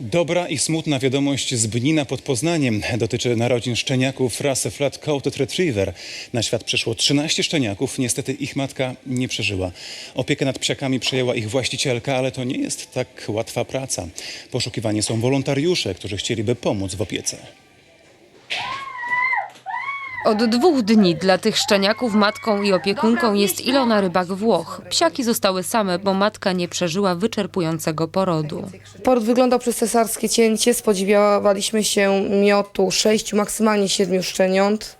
Dobra i smutna wiadomość z Bnina pod Poznaniem. Dotyczy narodzin szczeniaków rasy Flat Coated Retriever. Na świat przyszło 13 szczeniaków. Niestety ich matka nie przeżyła. Opiekę nad psiakami przejęła ich właścicielka, ale to nie jest tak łatwa praca. Poszukiwani są wolontariusze, którzy chcieliby pomóc w opiece. Od dwóch dni dla tych szczeniaków matką i opiekunką jest Ilona Rybak-Włoch. Psiaki zostały same, bo matka nie przeżyła wyczerpującego porodu. Poród wyglądał przez cesarskie cięcie. Spodziewaliśmy się miotu sześciu, maksymalnie siedmiu szczeniąt,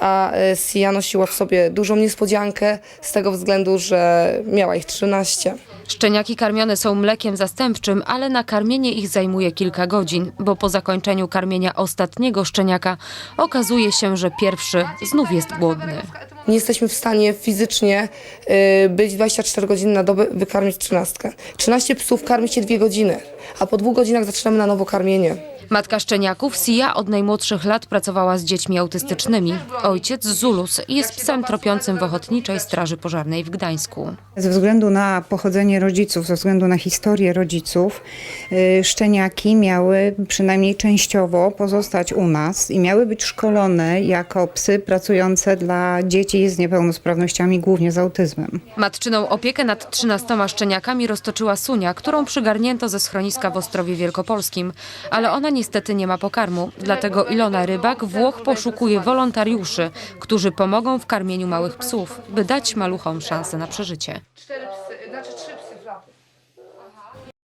a e, Sia nosiła w sobie dużą niespodziankę z tego względu, że miała ich 13. Szczeniaki karmione są mlekiem zastępczym, ale nakarmienie ich zajmuje kilka godzin, bo po zakończeniu karmienia ostatniego szczeniaka okazuje się, że pierwszy znów jest głodny. Nie jesteśmy w stanie fizycznie y, być 24 godziny na dobę, wykarmić 13. 13 psów karmi się 2 godziny, a po dwóch godzinach zaczynamy na nowo karmienie. Matka szczeniaków, Sia, od najmłodszych lat pracowała z dziećmi autystycznymi. Ojciec, Zulus, jest psem tropiącym w Ochotniczej Straży Pożarnej w Gdańsku. Ze względu na pochodzenie rodziców, ze względu na historię rodziców, y, szczeniaki miały przynajmniej częściowo pozostać u nas i miały być szkolone jako psy pracujące dla dzieci dzieci z niepełnosprawnościami, głównie z autyzmem. Matczyną opiekę nad 13 szczeniakami roztoczyła Sunia, którą przygarnięto ze schroniska w Ostrowie Wielkopolskim, ale ona niestety nie ma pokarmu. Dlatego Ilona Rybak, Włoch, poszukuje wolontariuszy, którzy pomogą w karmieniu małych psów, by dać maluchom szansę na przeżycie. Cztery psy, znaczy trzy psy.